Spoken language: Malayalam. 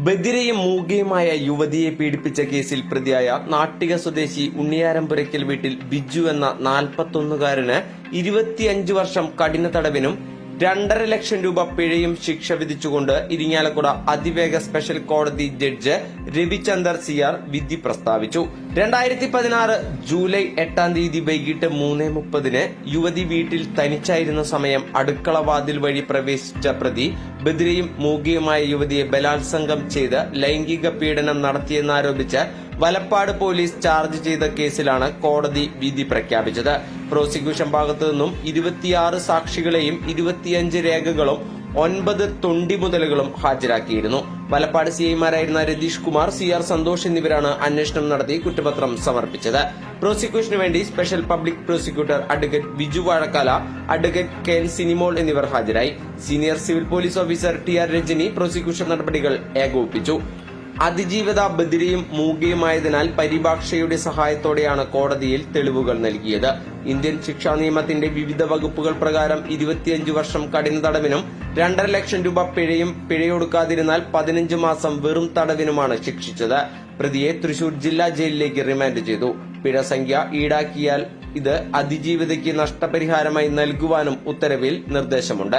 ബദിരയും മൂകയുമായ യുവതിയെ പീഡിപ്പിച്ച കേസിൽ പ്രതിയായ നാട്ടിക സ്വദേശി ഉണ്ണിയാരംപുരയ്ക്കൽ വീട്ടിൽ ബിജു എന്ന നാൽപ്പത്തൊന്നുകാരന് ഇരുപത്തിയഞ്ച് വർഷം കഠിന തടവിനും രണ്ടര ലക്ഷം രൂപ പിഴയും ശിക്ഷ വിധിച്ചുകൊണ്ട് ഇരിങ്ങാലക്കുട അതിവേഗ സ്പെഷ്യൽ കോടതി ജഡ്ജ് രവിചന്ദർ സിയാർ വിധി പ്രസ്താവിച്ചു. രണ്ടായിരത്തി പതിനാറ് ജൂലൈ എട്ടാം തീയതി വൈകിട്ട് മൂന്ന് മുപ്പതിന് യുവതി വീട്ടിൽ തനിച്ചായിരുന്ന സമയം അടുക്കള വാതിൽ വഴി പ്രവേശിച്ച പ്രതി ബദിരയും മൂകയുമായ യുവതിയെ ബലാത്സംഗം ചെയ്ത് ലൈംഗിക പീഡനം നടത്തിയെന്നാരോപിച്ച് വലപ്പാട് പോലീസ് ചാർജ് ചെയ്ത കേസിലാണ് കോടതി വിധി പ്രഖ്യാപിച്ചത്. പ്രോസിക്യൂഷൻ ഭാഗത്തു നിന്നും ഇരുപത്തിയാറ് സാക്ഷികളെയും ഇരുപത്തിയഞ്ച് രേഖകളും ഒൻപത് തൊണ്ടി മുതലുകളും ഹാജരാക്കിയിരുന്നു. വലപ്പാട് സി ഐമാരായിരുന്ന രതീഷ് കുമാർ സി ആർ സന്തോഷ് എന്നിവരാണ് അന്വേഷണം നടത്തി കുറ്റപത്രം സമർപ്പിച്ചത്. പ്രോസിക്യൂഷന് വേണ്ടി special public prosecutor advocate Biju Vazhakkala advocate K N Sinimol എന്നിവർ ഹാജരായി. Senior civil police officer T R Rajani prosecution നടപടികൾ ഏകോപിപ്പിച്ചു. അതിജീവിത ബദിരിയും മൂകയുമായതിനാൽ പരിഭാഷയുടെ സഹായത്തോടെയാണ് കോടതിയിൽ തെളിവുകൾ നൽകിയത്. ഇന്ത്യൻ ശിക്ഷാ നിയമത്തിന്റെ വിവിധ വകുപ്പുകൾ പ്രകാരം ഇരുപത്തിയഞ്ച് വർഷം കഠിന തടവിനും രണ്ടര ലക്ഷം രൂപ പിഴയും പിഴയൊടുക്കാതിരുന്നാൽ പതിനഞ്ച് മാസം വെറും തടവിനുമാണ് ശിക്ഷിച്ചത്. പ്രതിയെ തൃശൂർ ജില്ലാ ജയിലിലേക്ക് റിമാൻഡ് ചെയ്തു. പിഴ സംഖ്യ ഈടാക്കിയാൽ ഇത് അതിജീവിതയ്ക്ക് നഷ്ടപരിഹാരമായി നൽകുവാനും ഉത്തരവിൽ നിർദ്ദേശമുണ്ട്.